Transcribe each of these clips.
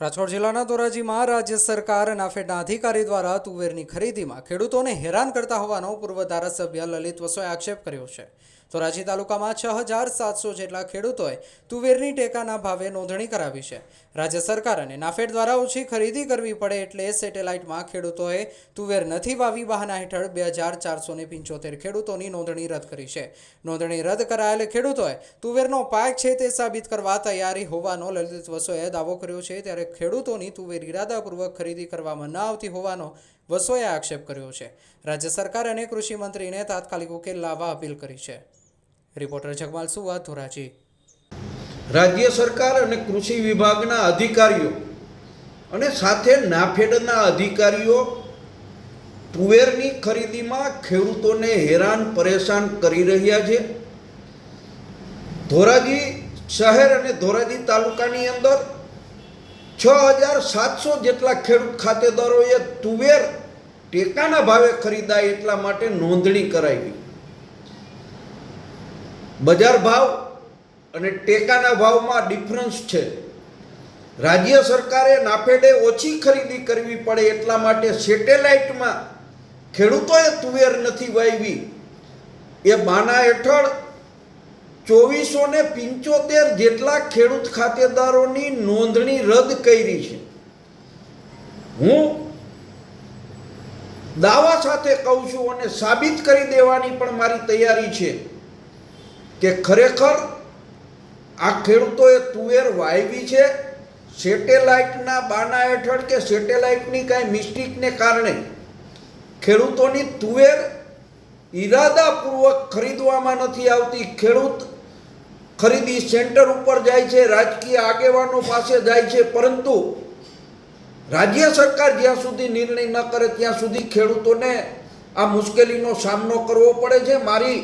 રાજકોટ જિલ્લાના ધોરાજીમાં રાજ્ય સરકાર નાફેડના અધિકારી દ્વારા તુવેરની ખરીદીમાં ખેડૂતોને હેરાન કરતા હોવાનો પૂર્વ ધારાસભ્ય લલિત વસોએ આક્ષેપ કર્યો છે. ધોરાજી તાલુકામાં છ હજાર સાતસો જેટલા ખેડૂતોએ તુવેરની ટેકાના ભાવે નોંધણી કરાવી છે. રાજ્ય સરકાર અને નાફેડ દ્વારા ઓછી ખરીદી કરવી પડે એટલે સેટેલાઇટમાં ખેડૂતોએ તુવેર નથી વાવી બહાના હેઠળ બે હજાર ચારસો ને પંચોતેર ખેડૂતોની નોંધણી રદ કરી છે. નોંધણી રદ કરાયેલ ખેડૂતોએ તુવેરનો પાક છે તે સાબિત કરવા તૈયારી હોવાનો લલિત વસોએ દાવો કર્યો છે. ત્યારે ખેડૂતોની તુવેર ઇરાદાપૂર્વક ખરીદી કરવામાં ન આવતી હોવાનો વસોએ આક્ષેપ કર્યો છે. રાજ્ય સરકાર અને કૃષિ મંત્રીને તાત્કાલિક ઉકેલ લાવવા અપીલ કરી છે. રિપોર્ટર જગમાલ સુવા, ધોરાજી. રાજ્ય સરકાર અને કૃષિ વિભાગના અધિકારીઓ અને સાથે નાફેડના અધિકારીઓ તુવેરની ખરીદીમાં ખેડૂતોને હેરાન પરેશાન કરી રહ્યા છે. ધોરાજી શહેર અને ધોરાજી તાલુકાની અંદર છ હજાર સાતસો જેટલા ખેડૂત ખાતેદારોએ તુવેર ટેકાના ભાવે ખરીદાય એટલા માટે નોંધણી કરાવી. બજાર ભાવ અને ટેકાના ભાવમાં ડિફરન્સ છે. રાજ્ય સરકારે નાફેડે ઓછી ખરીદી કરવી પડે એટલા માટે સેટેલાઇટમાં ખેડૂતોએ તુવેર નથી વાવી એ બાના હેઠળ ચોવીસો ને પિંચોતેર જેટલા ખેડૂત ખાતેદારોની નોંધણી રદ કરી છે. હું દાવા સાથે કહું છું અને સાબિત કરી દેવાની પણ મારી તૈયારી છે કે ખરેખર આ ખેડૂતોએ તુવેર વાવી છે, સેટેલાઇટના બાના હેઠળ કે સેટેલાઇટની કાંઈ મિસ્ટેકને કારણે ખેડૂતોની તુવેર ઈરાદાપૂર્વક ખરીદવામાં નથી આવતી. ખેડૂત ખરીદી સેન્ટર ઉપર જાય છે, રાજકીય આગેવાનો પાસે જાય છે, પરંતુ રાજ્ય સરકાર જ્યાં સુધી નિર્ણય ન કરે ત્યાં સુધી ખેડૂતોને આ મુશ્કેલીનો સામનો કરવો પડે છે. મારી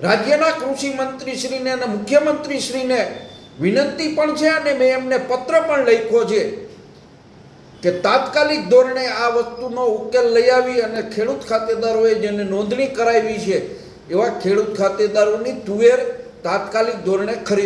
રાજ્યના કૃષિ મંત્રીશ્રીને અને મુખ્યમંત્રીશ્રીને વિનંતી પણ છે અને મેં એમને પત્ર પણ લખ્યો છે કે તાત્કાલિક ધોરણે આ વસ્તુનો ઉકેલ લઈ આવી અને ખેડૂત ખાતેદારોએ જેને નોંધણી કરાવી છે એવા ખેડૂત ખાતેદારોની તુવેર તાત્કાલિક ધોરણે ખરીદ.